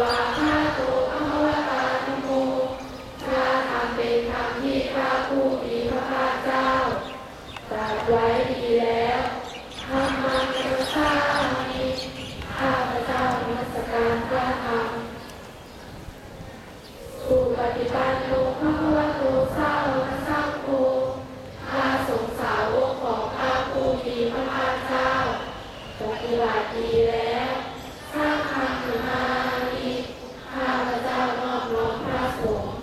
วะนาตุอมรตานุโมนาธรรมเป็นธรรมที่พระผู้มีพระภาเจ้าตรัสดีแล้วธรรมังนุชามีข้าพเจ้านมัสการพระธรรมสุปฏิปันโนพระวะตุาวกสังาสงสาวกของพระผู้มีพระภาเจ้าปฏิบัดีแล้ว cool.